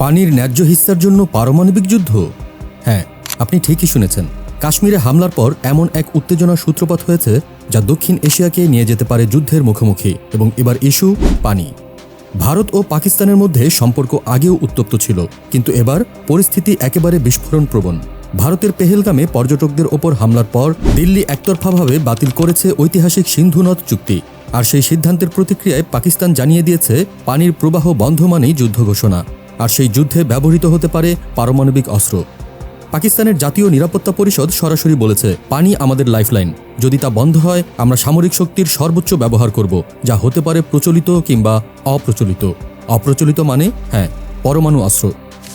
পানির ন্যায্য হিস্সার জন্য পারমাণবিক যুদ্ধ? হ্যাঁ আপনি ঠিকই শুনেছেন। কাশ্মীরে হামলার পর এমন এক উত্তেজনার সূত্রপাত হয়েছে যা দক্ষিণ এশিয়াকে নিয়ে যেতে পারে যুদ্ধের মুখোমুখি এবং এবার ইস্যু পানি। ভারত ও পাকিস্তানের মধ্যে সম্পর্ক আগেও উত্তপ্ত ছিল, কিন্তু এবার পরিস্থিতি একেবারে বিস্ফোরণ প্রবণ ভারতের পেহেলগামে পর্যটকদের ওপর হামলার পর দিল্লি একতরফাভাবে বাতিল করেছে ঐতিহাসিক সিন্ধু নদ চুক্তি, আর সেই সিদ্ধান্তের প্রতিক্রিয়ায় পাকিস্তান জানিয়ে দিয়েছে, পানির প্রবাহ বন্ধ মানেই যুদ্ধ ঘোষণা। আর সেই যুদ্ধে ব্যবহৃত হতে পারে পারমাণবিক অস্ত্র। পাকিস্তানের জাতীয় নিরাপত্তা পরিষদ সরাসরি বলেছে, পানি আমাদের লাইফলাইন। যদি তা বন্ধ হয়, আমরা সামরিক শক্তির সর্বোচ্চ ব্যবহার করব, যা হতে পারে প্রচলিত কিংবা অপ্রচলিত। অপ্রচলিত মানে হ্যাঁ পরমাণু অস্ত্র।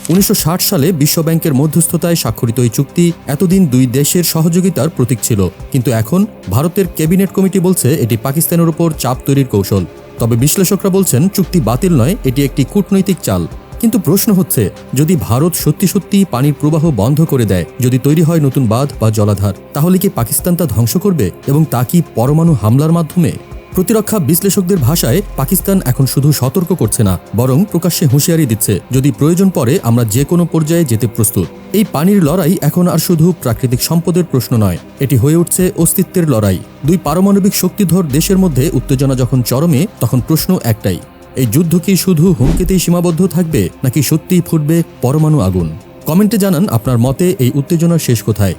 উনিশশো ষাট সালে বিশ্বব্যাংকের মধ্যস্থতায় স্বাক্ষরিত এই চুক্তি এতদিন দুই দেশের সহযোগিতার প্রতীক ছিল। কিন্তু এখন ভারতের ক্যাবিনেট কমিটি বলছে, এটি পাকিস্তানের ওপর চাপ তৈরির কৌশল। তবে বিশ্লেষকরা বলছেন, চুক্তি বাতিল নয়, এটি একটি কূটনৈতিক চাল। কিন্তু প্রশ্ন হচ্ছে, যদি ভারত সত্যি সত্যি পানির প্রবাহ বন্ধ করে দেয়, যদি তৈরি হয় নতুন বাঁধ বা জলাধার, তাহলে কি পাকিস্তান তা ধ্বংস করবে এবং তা কি পরমাণু হামলার মাধ্যমে? প্রতিরক্ষা বিশ্লেষকদের ভাষায়, পাকিস্তান এখন শুধু সতর্ক করছে না, বরং প্রকাশ্যে হুঁশিয়ারি দিচ্ছে, যদি প্রয়োজন পড়ে, আমরা যে কোনো পর্যায়ে যেতে প্রস্তুত। এই পানির লড়াই এখন আর শুধু প্রাকৃতিক সম্পদের প্রশ্ন নয়, এটি হয়ে উঠছে অস্তিত্বের লড়াই। দুই পারমাণবিক শক্তিধর দেশের মধ্যে উত্তেজনা যখন চরমে, তখন প্রশ্ন একটাই এই যুদ্ধ কি শুধু হুমকিতেই সীমাবদ্ধ থাকবে, নাকি সত্যিই ফুটবে পরমাণু আগুন? কমেন্টে জানান আপনার মতে এই উত্তেজনার শেষ কোথায়?